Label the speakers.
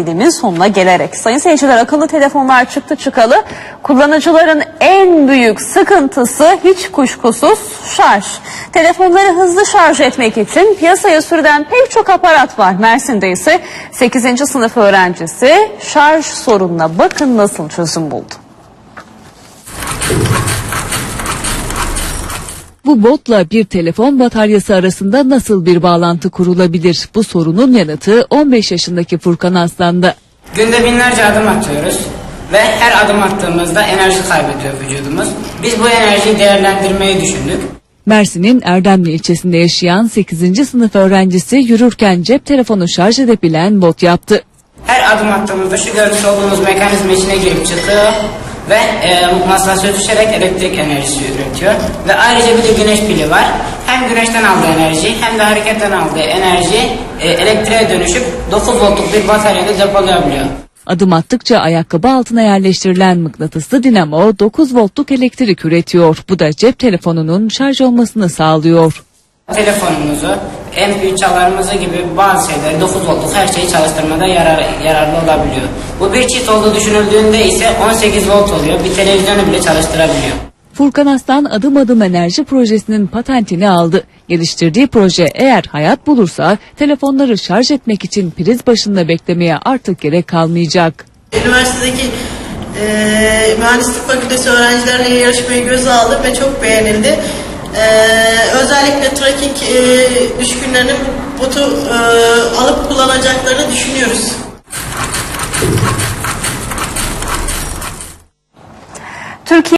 Speaker 1: Videomun sonuna gelerek sayın seyirciler akıllı telefonlar çıktı çıkalı kullanıcıların en büyük sıkıntısı hiç kuşkusuz şarj. Telefonları hızlı şarj etmek için piyasaya sürülen pek çok aparat var. Mersin'de ise 8. sınıf öğrencisi şarj sorununa bakın nasıl çözüm buldu.
Speaker 2: Bu botla bir telefon bataryası arasında nasıl bir bağlantı kurulabilir? Bu sorunun yanıtı 15 yaşındaki Furkan Aslan'da.
Speaker 3: Günde binlerce adım atıyoruz ve her adım attığımızda enerji kaybediyor vücudumuz. Biz bu enerjiyi değerlendirmeyi düşündük.
Speaker 2: Mersin'in Erdemli ilçesinde yaşayan 8. sınıf öğrencisi yürürken cep telefonu şarj edebilen bot yaptı.
Speaker 3: Her adım attığımızda şu görmüş olduğunuz mekanizma içine girip çıkıyor ve e, masaya sürtüşerek elektrik enerjisi üretiyor. Ve ayrıca bir de güneş pili var. Hem güneşten aldığı enerji hem de hareketten aldığı enerji e, elektriğe dönüşüp 9 voltluk bir bataryada depolayabiliyor.
Speaker 2: Adım attıkça ayakkabı altına yerleştirilen mıknatıslı dinamo 9 voltluk elektrik üretiyor. Bu da cep telefonunun şarj olmasını sağlıyor.
Speaker 3: Telefonumuzu, MP3 çalarımızı gibi bazı şeyleri 9 voltluk her şeyi çalıştırmada yarar, yararlı olabiliyor. Bu bir çift olduğu düşünüldüğünde ise 18 volt oluyor. Bir televizyonu bile çalıştırabiliyor.
Speaker 2: Furkan Aslan adım adım enerji projesinin patentini aldı. Geliştirdiği proje eğer hayat bulursa telefonları şarj etmek için priz başında beklemeye artık gerek kalmayacak.
Speaker 4: Üniversitedeki eee mühendislik fakültesi öğrencilerle yarışmayı göze aldı ve çok beğenildi. Eee, özellikle tracking eee düşkünlerinin botu eee, alıp kullanacaklarını düşünüyoruz.